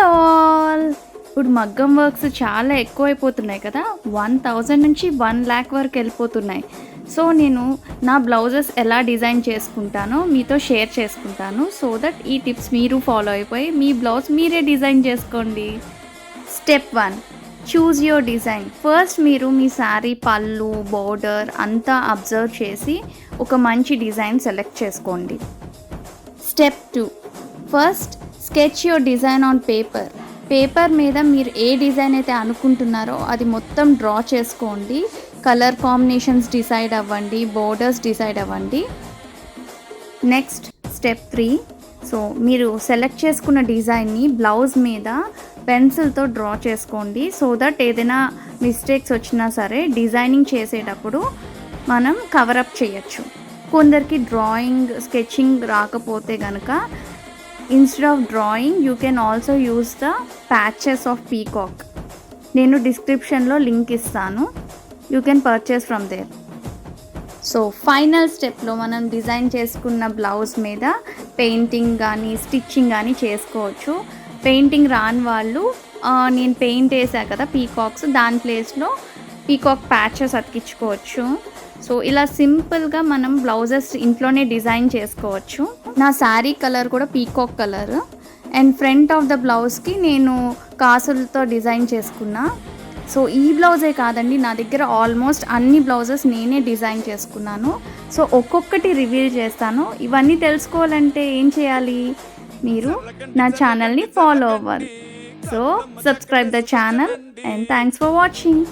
Hello all ఇప్పుడు మగ్గం works చాలా ఎక్కువైపోతున్నాయి కదా. వన్ థౌజండ్ నుంచి వన్ ల్యాక్ వరకు వెళ్ళిపోతున్నాయి. సో నేను నా బ్లౌజెస్ ఎలా డిజైన్ చేసుకుంటానో మీతో షేర్ చేసుకుంటాను. సో దట్ ఈ టిప్స్ మీరు ఫాలో అయిపోయి మీ బ్లౌజ్ మీరే డిజైన్ చేసుకోండి. Step one choose your design first మీరు మీ శారీ పళ్ళు బోర్డర్ అంతా అబ్జర్వ్ చేసి ఒక మంచి డిజైన్ సెలెక్ట్ చేసుకోండి. Step two first sketch your design on paper. Paper మీద మీరు ఏ డిజైన్ అయితే అనుకుంటున్నారో అది మొత్తం డ్రా చేసుకోండి. కలర్ కాంబినేషన్స్ డిసైడ్ అవ్వండి. బోర్డర్స్ డిసైడ్ అవ్వండి. Next step three. సో మీరు సెలెక్ట్ చేసుకున్న డిజైన్ని బ్లౌజ్ మీద పెన్సిల్తో డ్రా చేసుకోండి. సో దట్ ఏదైనా మిస్టేక్స్ వచ్చినా సరే డిజైనింగ్ చేసేటప్పుడు మనం కవరప్ చేయొచ్చు. కొందరికి డ్రాయింగ్ స్కెచింగ్ రాకపోతే కనుక instead of drawing you can also use the patches of peacock నేను డిస్క్రిప్షన్లో లింక్ ఇస్తాను. You can purchase from there so final స్టెప్లో మనం డిజైన్ చేసుకున్న బ్లౌజ్ మీద పెయింటింగ్ కానీ స్టిచ్చింగ్ కానీ చేసుకోవచ్చు. పెయింటింగ్ రాని వాళ్ళు నేను పెయింట్ వేసా కదా పీకాక్స్ దాని ప్లేస్లో పీకాక్ ప్యాచెస్ అతికించుకోవచ్చు. సో ఇలా సింపుల్గా మనం బ్లౌజెస్ ఇంట్లోనే డిజైన్ చేసుకోవచ్చు. నా శారీ కలర్ కూడా peacock colour. And front of the బ్లౌజ్కి నేను కాసులతో డిజైన్ చేసుకున్నా. సో ఈ బ్లౌజే కాదండి నా దగ్గర ఆల్మోస్ట్ అన్ని బ్లౌజెస్ నేనే డిజైన్ చేసుకున్నాను. సో ఒక్కొక్కటి రివీల్ చేస్తాను. ఇవన్నీ తెలుసుకోవాలంటే ఏం చేయాలి మీరు? నా ఛానల్ని ఫాలో అవ్వాలి. So subscribe the channel and thanks for watching.